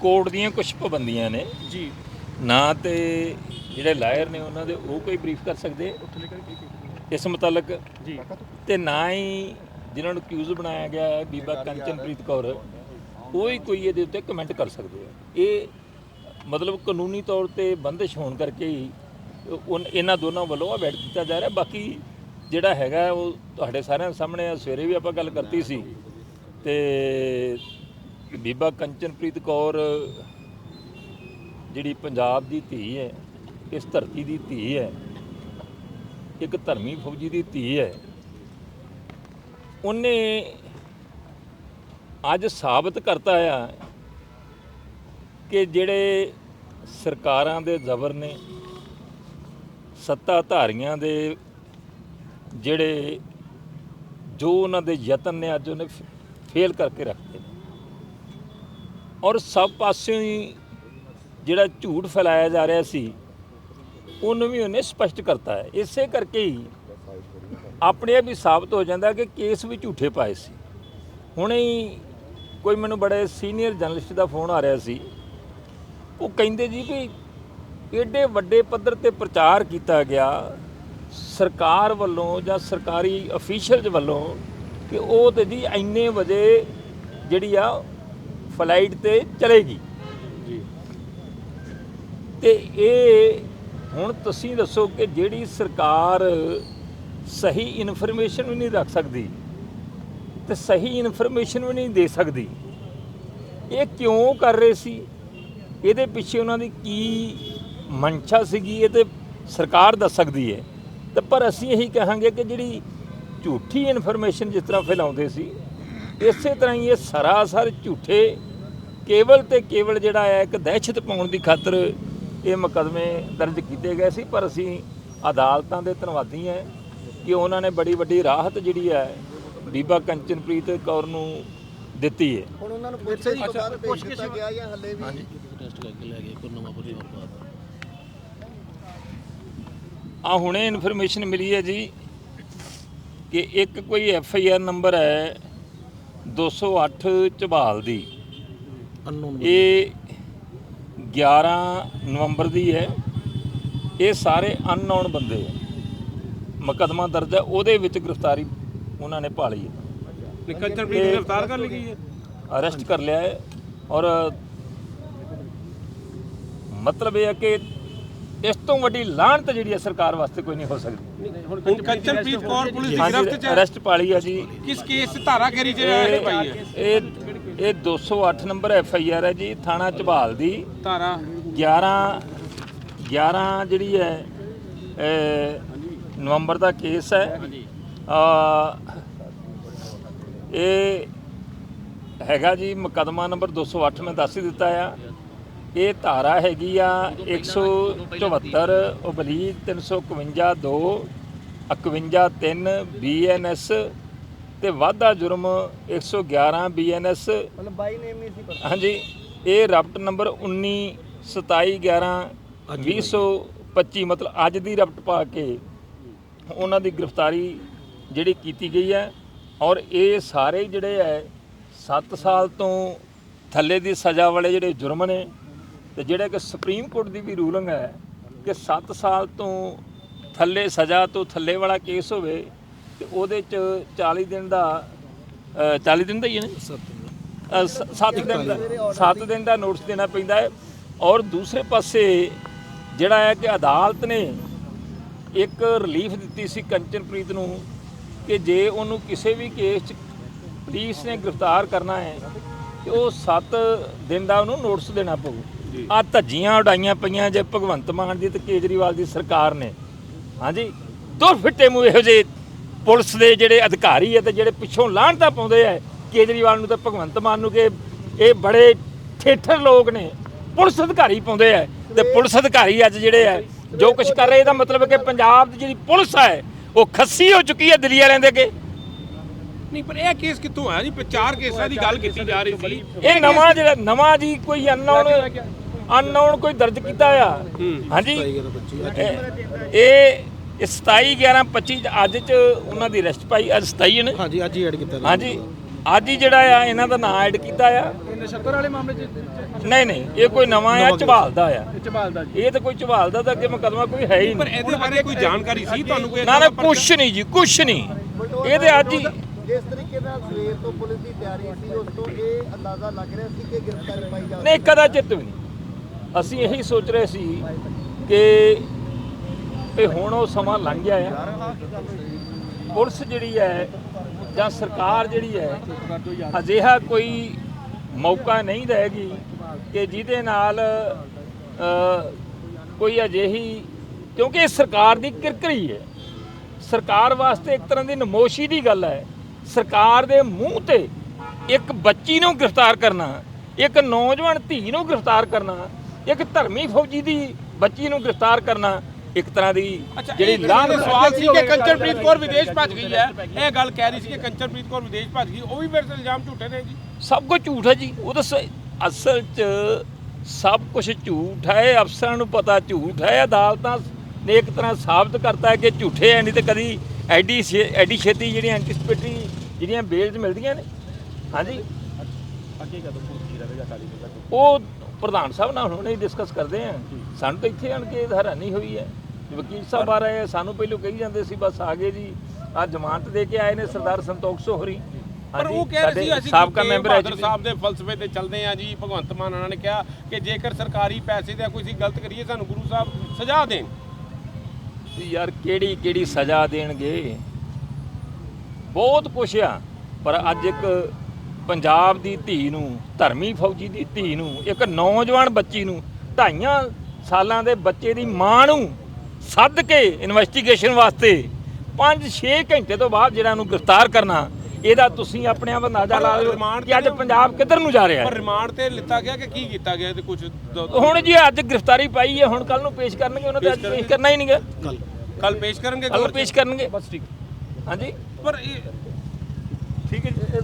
Court ਦੀਆਂ ਕੁਝ ਪਾਬੰਦੀਆਂ ਨੇ। ਜੀ। ਨਾ ਤੇ ਜਿਹੜੇ ਲਾਇਰ ਨੇ ਉਹਨਾਂ ਦੇ ਉਹ ਕੋਈ ਬਰੀਫ ਕਰ ਸਕਦੇ। ਇਸ ਮੁਤਲਕ ਜੀ। ਤੇ ਨਾ ਹੀ ਜਿਨ੍ਹਾਂ ਨੂੰ ਅਕਿਊਜ਼ ਬਣਾਇਆ ਗਿਆ ਹੈ ਬੀਬਾ ਕੰਚਨਪ੍ਰੀਤ ਕੌਰ ਉਹ ਹੀ ਕੋਈ ਇਹਦੇ ਉੱਤੇ ਕਮੈਂਟ ਕਰ ਸਕਦੇ ਆ। ਇਹ ਮਤਲਬ ਕਾਨੂੰਨੀ ਤੌਰ ਤੇ ਬੰਦਿਸ਼ ਹੋਣ ਕਰਕੇ ਹੀ ਇਹਨਾਂ ਦੋਨਾਂ ਵੱਲੋਂ ਅਵੈਡ ਕੀਤਾ ਜਾ ਰਿਹਾ। ਬਾਕੀ ਜਿਹੜਾ ਹੈਗਾ ਉਹ ਤੁਹਾਡੇ ਸਾਰਿਆਂ ਸਾਹਮਣੇ ਆ, ਸਵੇਰੇ ਵੀ ਆਪਾਂ ਗੱਲ ਕਰਤੀ ਸੀ। ਤੇ ਬੀਬਾ ਕੰਚਨਪ੍ਰੀਤ ਕੌਰ, ਜਿਹੜੀ ਪੰਜਾਬ ਦੀ ਧੀ ਹੈ, ਇਸ ਧਰਤੀ ਦੀ ਧੀ ਹੈ, ਇੱਕ ਧਰਮੀ ਫੌਜੀ ਦੀ ਧੀ ਹੈ, ਉਹਨੇ ਅੱਜ ਸਾਬਤ ਕਰਤਾ ਆ ਕਿ ਜਿਹੜੇ ਸਰਕਾਰਾਂ ਦੇ ਜ਼ਬਰ ਨੇ ਸੱਤਾ ਧਾਰੀਆਂ ਦੇ ਜਿਹੜੇ ਜੋ ਉਹਨਾਂ ਦੇ ਯਤਨ ਨੇ ਅੱਜ ਉਹਨੇ ਫੇਲ ਕਰਕੇ ਰੱਖਦੇ ਨੇ ਔਰ ਸਭ ਪਾਸਿਓਂ ਹੀ ਜਿਹੜਾ ਝੂਠ ਫੈਲਾਇਆ ਜਾ ਰਿਹਾ ਸੀ, ਉਹਨੂੰ ਵੀ ਉਹਨੇ ਸਪਸ਼ਟ ਕਰਤਾ ਹੈ। ਇਸੇ ਕਰਕੇ ਹੀ ਆਪਣੇ ਆਪ ਹੀ ਸਾਬਤ ਹੋ ਜਾਂਦਾ ਕਿ ਕੇਸ ਵੀ ਝੂਠੇ ਪਾਏ ਸੀ। ਹੁਣੇ ਹੀ ਕੋਈ ਮੈਨੂੰ ਬੜੇ ਸੀਨੀਅਰ ਜਰਨਲਿਸਟ ਦਾ ਫੋਨ ਆ ਰਿਹਾ ਸੀ। ਉਹ ਕਹਿੰਦੇ ਜੀ ਵੀ ਏਡੇ ਵੱਡੇ ਪੱਧਰ ਤੇ ਪ੍ਰਚਾਰ ਕੀਤਾ ਗਿਆ ਸਰਕਾਰ ਵੱਲੋਂ ਜਾਂ ਸਰਕਾਰੀ ਅਫੀਸ਼ੀਅਲਸ ਵੱਲੋਂ ਕਿ ਉਹ ਤੇ ਜੀ ਇੰਨੇ ਵਜੇ ਜਿਹੜੀ ਆ ਫਲਾਈਟ ਤੇ ਚਲੇਗੀ। ਜੀ। ਤੇ ਇਹ ਹੁਣ ਤੁਸੀਂ ਦੱਸੋ ਕਿ ਜਿਹੜੀ ਸਰਕਾਰ ਸਹੀ ਇਨਫੋਰਮੇਸ਼ਨ ਵੀ ਨਹੀਂ ਰੱਖ ਸਕਦੀ ਤੇ ਸਹੀ ਇਨਫੋਰਮੇਸ਼ਨ ਵੀ ਨਹੀਂ ਦੇ ਸਕਦੀ ਇਹ ਕਿਉਂ ਕਰ ਰਹੇ ਸੀ? ਇਹਦੇ ਪਿੱਛੇ ਉਹਨਾਂ ਦੀ ਕੀ ਮਨਸ਼ਾ ਸੀਗੀ? ਇਹ ਤੇ ਸਰਕਾਰ ਦੱਸ ਸਕਦੀ ਹੈ। ਤੇ ਪਰ ਅਸੀਂ ਇਹੀ ਕਹਾਂਗੇ ਕਿ ਜਿਹੜੀ ਝੂਠੀ ਇਨਫੋਰਮੇਸ਼ਨ ਜਿਸ ਤਰ੍ਹਾਂ ਫੈਲਾਉਂਦੇ ਸੀ ਇਸੇ ਤਰ੍ਹਾਂ ਹੀ ਇਹ ਸਰਾਸਰ ਝੂਠੇ ਕੇਵਲ ਤੇ ਕੇਵਲ ਜਿਹੜਾ ਹੈ ਇੱਕ ਦਹਿਸ਼ਤ ਪਾਉਣ ਦੀ ਖਾਤਰ ਇਹ ਮੁਕੱਦਮੇ ਦਰਜ ਕੀਤੇ ਗਏ ਸੀ ਪਰ ਅਸੀਂ ਅਦਾਲਤਾਂ ਦੇ ਧੰਨਵਾਦੀ ਹਾਂ ਕਿ ਉਹਨਾਂ ਨੇ ਬੜੀ ਵੱਡੀ ਰਾਹਤ ਜਿਹੜੀ ਹੈ ਬੀਬਾ ਕੰਚਨਪ੍ਰੀਤ ਕੌਰ ਨੂੰ ਦਿੱਤੀ ਹੈ। ਹੁਣ ਉਹਨਾਂ ਨੂੰ ਪੁੱਛੇ ਜੀ ਬਾਅਦ ਭੇਜ ਦਿੱਤਾ ਗਿਆ ਜਾਂ ਹੱਲੇ ਵੀ? ਟੈਸਟ ਕਰਕੇ ਲੈ ਗਏ ਕੋਈ ਨਵਾਂ ਪਰਿਵਾਰ ਪਾਤਾ ਆ ਹੁਣੇ ਇਨਫੋਰਮੇਸ਼ਨ ਮਿਲੀ ਹੈ ਜੀ ਕਿ ਇੱਕ ਕੋਈ ਐਫ ਆਈ ਆਰ ਨੰਬਰ ਹੈ 208 ਝਬਾਲ ਦੀ। ਇਹ 11 ਨਵੰਬਰ ਦੀ ਹੈ। ਇਹ ਸਾਰੇ ਅਨਨੋਨ ਬੰਦੇ ਹੈ ਮੁਕੱਦਮਾ ਦਰਜ ਹੈ। ਉਹਦੇ ਵਿੱਚ ਗ੍ਰਿਫਤਾਰੀ ਉਹਨਾਂ ਨੇ ਭਾਲੀ ਹੈ। ਕੰਚਨਪ੍ਰੀਤ ਨੂੰ ਗ੍ਰਿਫਤਾਰ ਕਰ ਲਈ ਗਈ ਹੈ? ਅਰੈਸਟ ਕਰ ਲਿਆ ਹੈ। ਔਰ ਮਤਲਬ ਇਹ ਹੈ ਕਿ ਇਸ ਤੋਂ ਵੱਡੀ ਲਾਹਨਤ ਜਿਹੜੀ ਹੈ ਸਰਕਾਰ ਵਾਸਤੇ ਕੋਈ ਨਹੀਂ ਹੋ ਸਕਦੀ। ਹੁਣ ਕੰਚਨਪ੍ਰੀਤ ਕੌਰ ਪੁਲਿਸ ਦੀ ਗ੍ਰਿਫਤ ਚ ਹੈ। ਅਰੈਸਟ ਪਾਲੀ ਹੈ ਜੀ। ਕਿਸ ਕੇਸ 'ਚ ਧਾਰਾ ਚ ਇਹ ਪਾਈ ਹੈ? ਇਹ ਇਹ 208 ਨੰਬਰ ਐਫ ਆਈ ਆਰ ਹੈ ਜੀ ਥਾਣਾ ਝਬਾਲ ਦੀ। ਧਾਰਾ। 11 11 ਜਿਹੜੀ ਹੈ ਇਹ ਨਵੰਬਰ ਦਾ ਕੇਸ ਹੈ। ਆ ਇਹ ਹੈਗਾ ਜੀ ਮੁਕੱਦਮਾ ਨੰਬਰ 208 ਮੈਂ ਦੱਸ ਹੀ ਦਿੱਤਾ ਆ। ਇਹ ਧਾਰਾ ਹੈਗੀ ਆ 174 ਓਬਲੀਕ 351 2 51 3 ਬੀਐਨਐਸ ਤੇ ਵਾਧਾ ਜੁਰਮ 111 ਬੀਐਨਐਸ ਮਤਲਬ ਬਾਈ ਨੇਮ ਨਹੀਂ ਸੀ ਪਤਾ। ਹਾਂਜੀ ਇਹ ਰਪਟ ਨੰਬਰ 19 27 11 2025 ਮਤਲਬ ਅੱਜ ਦੀ ਰਪਟ ਪਾ ਕੇ ਉਹਨਾਂ ਦੀ ਗ੍ਰਿਫਤਾਰੀ ਜਿਹੜੀ ਕੀਤੀ ਗਈ ਹੈ ਔਰ ਇਹ ਸਾਰੇ ਜਿਹੜੇ ਹੈ 7 ਸਾਲ ਤੋਂ ਥੱਲੇ ਦੀ ਸਜ਼ਾ ਵਾਲੇ ਜਿਹੜੇ ਜੁਰਮ ਨੇ ਤੇ ਜਿਹੜੇ ਕਿ ਸੁਪਰੀਮ ਕੋਰਟ ਦੀ ਵੀ ਰੂਲਿੰਗ ਹੈ ਕਿ 7 ਸਾਲ ਤੋਂ ਥੱਲੇ ਸਜ਼ਾ ਤੋਂ ਥੱਲੇ ਵਾਲਾ ਕੇਸ ਹੋਵੇ ਤੇ ਉਹਦੇ ਚ 40 ਦਿਨ ਦਾ ਅ, 40 ਦਿਨ ਦਾ ਹੀ ਹੈ ਨਾ 7 ਦਿਨ। ਦਾ 7 ਦਿਨ ਦਾ ਨੋਟਿਸ ਦੇਣਾ ਪੈਂਦਾ ਹੈ। ਔਰ ਦੂਸਰੇ ਪਾਸੇ ਜਿਹੜਾ ਹੈ ਕਿ ਅਦਾਲਤ ਨੇ ਇੱਕ ਰਿਲੀਫ ਦਿੱਤੀ ਸੀ ਕੰਚਨਪ੍ਰੀਤ ਨੂੰ ਕਿ ਜੇ ਉਹਨੂੰ ਕਿਸੇ ਵੀ ਕੇਸ 'ਚ ਪੁਲਿਸ ਨੇ ਗ੍ਰਿਫਤਾਰ ਕਰਨਾ ਹੈ ਤੇ ਉਹ 7 ਦਿਨ ਦਾ ਉਹਨੂੰ ਨੋਟਿਸ ਦੇਣਾ ਪਊ। ਆ ਧੱਜੀਆਂ ਉਡਾਈਆਂ ਪਈਆਂ ਜੇ ਭਗਵੰਤ ਮਾਨ ਦੀ ਤੇ ਕੇਜਰੀਵਾਲ ਦੀ ਸਰਕਾਰ ਨੇ। ਹਾਂਜੀ? ਦੁਰ ਫਿੱਟੇ ਮੂੰਹ ਇਹੋ ਜਿਹੇ ਪੁਲਿਸ ਦੇ ਜਿਹੜੇ ਅਧਿਕਾਰੀ ਹੈ ਤੇ ਜਿਹੜੇ ਪਿੱਛੋਂ ਲਾਹਣਤਾ ਪਾਉਂਦੇ ਆ ਕੇਜਰੀਵਾਲ ਨੂੰ ਤੇ ਭਗਵੰਤ ਮਾਨ ਨੂੰ ਕਿ ਇਹ ਬੜੇ ਠੇਠਰ ਲੋਕ ਨੇ। ਪੁਲਿਸ ਅਧਿਕਾਰੀ ਪਾਉਂਦੇ ਆ ਤੇ ਪੁਲਿਸ ਅਧਿਕਾਰੀ ਅੱਜ ਜਿਹੜੇ ਆ ਜੋ ਕੁਝ ਕਰ ਰਹੇ ਇਹਦਾ ਮਤਲਬ ਕਿ ਪੰਜਾਬ ਦੀ ਜਿਹੜੀ ਪੁਲਿਸ ਹੈ ਉਹ ਖੱਸੀ ਹੋ ਚੁੱਕੀ ਹੈ ਦਿੱਲੀ ਵਾਲਿਆਂ ਦੇ ਅੱਗੇ। ਨਹੀਂ ਪਰ ਇਹ ਕੇਸ ਕਿੱਥੋਂ ਆਇਆ ਜੀ? ਚਾਰ ਕੇਸਾਂ ਦੀ ਗੱਲ ਕੀਤੀ ਜਾ ਰਹੀ ਸੀ। ਇਹ ਨਵਾਂ ਜਿਹੜਾ ਨਵਾਂ ਜੀ ਕੋਈ ਅਨਨੋਨ ਅਨਨੋਨ ਕੋਈ ਦਰਜ ਕੀਤਾ ਆ ਹਾਂਜੀ। ਇਹ- ਇਹ 27 11 25 ਅੱਜ ਚ ਉਹਨਾਂ ਦੀ ਅਰੈਸਟ ਪਾਈ ਅੱਜ 27 ਨੇ ਹਾਂਜੀ ਅੱਜ ਹੀ ਐਡ ਕੀਤਾ ਹਾਂਜੀ। ਅੱਜ ਹੀ ਜਿਹੜਾ ਆ ਇਹਨਾਂ ਦਾ ਨਾਂ ਐਡ ਕੀਤਾ ਆ। ਨਸ਼ਤਰ ਵਾਲੇ ਮਾਮਲੇ ਚ ਨਹੀਂ ਨਹੀਂ ਇਹ ਕੋਈ ਨਵਾਂ ਆ ਝਵਾਲਦਾ ਆ। ਚਬਾਲਦਾ ਜੀ। ਇਹ ਤਾਂ ਕੋਈ ਝਵਾਲਦਾ ਤਾਂ ਅੱਗੇ ਮੁਕਦਮਾ ਕੋਈ ਹੈ ਹੀ ਪਰ ਨਹੀਂ। ਇਹਦੇ ਬਾਰੇ ਕੋਈ ਜਾਣਕਾਰੀ ਸੀ ਤੁਹਾਨੂੰ ਕੋਈ ਨਾ ਨਾ ਕੁਛ ਨਹੀਂ ਜੀ ਕੁਛ ਨਹੀਂ। ਇਹ ਤੇ ਅੱਜ ਹੀ ਜਿਸ ਤਰੀਕੇ ਨਾਲ ਸਵੇਰ ਤੋਂ ਪੁਲਿਸ ਦੀ ਤਿਆਰੀ ਸੀ ਉਸ ਤੋਂ ਇਹ ਅੰਦਾਜ਼ਾ ਲੱਗ ਰਿਹਾ ਸੀ ਕਿ ਗ੍ਰਿਫਤਾਰੀ ਪਾਈ ਜਾ ਨਹੀਂ ਕਦਾ ਚਿੱਤ ਵੀ ਨਹੀਂ। ਅਸੀਂ ਇਹੀ ਸੋਚ ਰਹੇ ਸੀ ਕਿ ਇਹ ਹੁਣ ਉਹ ਸਮਾਂ ਲੰਘ ਗਿਆ ਆ ਪੁਲਿਸ ਜਿਹੜੀ ਹੈ ਜਾਂ ਸਰਕਾਰ ਜਿਹੜੀ ਹੈ, ਅਜਿਹਾ ਕੋਈ ਮੌਕਾ ਨਹੀਂ ਦੇਗੀ ਕਿ ਜਿਹਦੇ ਨਾਲ ਕੋਈ ਅਜਿਹੀ, ਕਿਉਂਕਿ ਇਹ ਸਰਕਾਰ ਦੀ ਕਿਰਕਰੀ ਹੈ। ਸਰਕਾਰ ਵਾਸਤੇ ਇੱਕ ਤਰ੍ਹਾਂ ਦੀ ਨਮੋਸ਼ੀ ਦੀ ਗੱਲ ਹੈ। ਸਰਕਾਰ ਦੇ ਮੂੰਹ ਤੇ ਇੱਕ ਬੱਚੀ ਨੂੰ ਗ੍ਰਿਫਤਾਰ ਕਰਨਾ, ਇੱਕ ਨੌਜਵਾਨ ਧੀ ਨੂੰ ਗ੍ਰਿਫਤਾਰ ਕਰਨਾ ਇੱਕ ਧਰਮੀ ਫੌਜੀ ਦੀ ਬੱਚੀ ਨੂੰ ਗ੍ਰਿਫਤਾਰ ਕਰਨਾ ਇੱਕ ਤਰ੍ਹਾਂ ਦੀ ਜਿਹੜੀ ਜਿਹੜੀ ਲਾਂਘ ਸਵਾਲ ਸੀ ਕਿ ਕੰਚਨਪ੍ਰੀਤ ਕੌਰ ਵਿਦੇਸ਼ ਭੱਜ ਗਈ ਹੈ ਇਹ ਗੱਲ ਕਹਿ ਰਹੀ ਸੀ ਕਿ ਕੰਚਨਪ੍ਰੀਤ ਕੌਰ ਵਿਦੇਸ਼ ਭੱਜ ਗਈ ਉਹ ਵੀ ਮੇਰੇ ਤੇ ਇਲਜ਼ਾਮ ਝੂਠੇ ਨੇ ਜੀ। ਸਭ ਕੁਝ ਝੂਠ ਹੈ ਜੀ ਉਹ ਤਾਂ ਅਸਲ 'ਚ ਸਭ ਕੁਝ ਝੂਠ ਹੈ ਅਫਸਰਾਂ ਨੂੰ ਪਤਾ ਝੂਠ ਹੈ ਅਦਾਲਤਾਂ ਨੇ ਇੱਕ ਤਰ੍ਹਾਂ ਸਾਬਤ ਕਰਤਾ ਹੈ ਕਿ ਝੂਠੇ ਹੈ ਨਹੀਂ ਤੇ ਕਦੀ ਐਡੀ ਐਡੀ ਛੇਤੀ ਜਿਹੜੀਆਂ ਐਂਟੀਸਪੇਟਰੀ ਜਿਹੜੀਆਂ ਬੇਲਸ ਮਿਲਦੀਆਂ ਨੇ। ਹਾਂਜੀ। ਉਹ ਪ੍ਰਧਾਨ ਸਾਹਿਬ ਨਾਲ ਹੁਣੇ ਹੀ ਡਿਸਕਸ ਕਰਦੇ ਆ ਸਾਨੂੰ ਤਾਂ ਇੱਥੇ ਆਣ ਕੇ ਹੈਰਾਨੀ ਹੋਈ ਹੈ ਵਕੀਲ ਸਾਹਿਬ ਆ ਰਹੇ ਸਾਨੂੰ ਪਹਿਲੋਂ ਕਹੀ ਜਾਂਦੇ ਸੀ ਬਸ ਆ ਗਏ ਜੀ। ਆ ਜ਼ਮਾਨਤ ਦੇ ਕੇ ਆਏ ਨੇ ਸਰਦਾਰ ਸੰਤੋਖ ਸੋਹਰੀ। ਪਰ ਉਹ ਕਹਿ ਰਹੇ ਸੀ ਅਸੀਂ ਸਾਬਕਾ ਮੈਂਬਰ ਐਜੂਕੇ- ਸਾਹਿਬ ਦੇ ਫਲਸਫੇ ਤੇ ਚੱਲਦੇ ਆ ਜੀ। ਭਗਵੰਤ ਮਾਨ ਉਹਨਾਂ ਨੇ ਕਿਹਾ ਕਿ ਜੇਕਰ ਸਰਕਾਰੀ ਪੈਸੇ ਦਾ ਕੋਈ ਅਸੀਂ ਗਲਤ ਕਰੀਏ ਸਾਨੂੰ ਗੁਰੂ ਸਾਹਿਬ ਸਜ਼ਾ ਦੇਣ। ਯਾਰ ਕਿਹੜੀ ਕਿਹੜੀ ਸਜ਼ਾ ਦੇਣਗੇ? ਬਹੁਤ ਕੁਛ ਆ। ਪਰ ਅੱਜ ਇੱਕ ਪੰਜਾਬ ਦੀ ਧੀ ਨੂੰ ਧਰਮੀ ਫੌਜੀ ਦੀ ਧੀ ਨੂੰ ਇੱਕ ਨੌਜਵਾਨ ਬੱਚੀ ਨੂੰ ਢਾਈਆਂ ਸਾਲਾਂ ਦੇ ਬੱਚੇ ਦੀ ਮਾਂ ਨੂੰ ਸੱਦ ਕੇ ਇਨਵੈਸਟੀਗੇਸ਼ਨ ਵਾਸਤੇ 5-6 ਘੰਟੇ ਤੋਂ ਬਾਅਦ ਜਿਹੜਾ ਨੂੰ ਗ੍ਰਿਫਤਾਰ ਕਰਨਾ ਇਹਦਾ ਤੁਸੀਂ ਆਪਣੇ ਆਪ ਅੰਦਾਜ਼ਾ ਲਾ ਲਓ ਕਿ ਅੱਜ ਪੰਜਾਬ ਕਿੱਧਰ ਨੂੰ ਜਾ ਰਿਹਾ ਪਰ ਹੈ ਰਿਮਾਂਡ ਤੇ ਲਿੱਤਾ ਗਿਆ ਕਿ ਕੀ ਕੀਤਾ ਗਿਆ ਤੇ ਕੁਝ ਹੁਣ ਜੀ ਅੱਜ ਗ੍ਰਿਫਤਾਰੀ ਪਾਈ ਹੈ ਹੁਣ ਕੱਲ ਨੂੰ ਪੇਸ਼ ਕਰਨਗੇ ਉਹਨਾਂ ਅੱਜ ਪੇਸ਼ ਕਰਨਾ ਹੀ ਨਹੀਂਗਾ। ਕੱਲ ਪੇਸ਼ ਕਰਨਗੇ ਕੱਲ? ਪੇਸ਼ ਕਰਨਗੇ। ਬਸ ਠੀਕ। ਹਾਂਜੀ। ਪਰ ਇਹ ਠੀਕ ਹੈ ਜੀ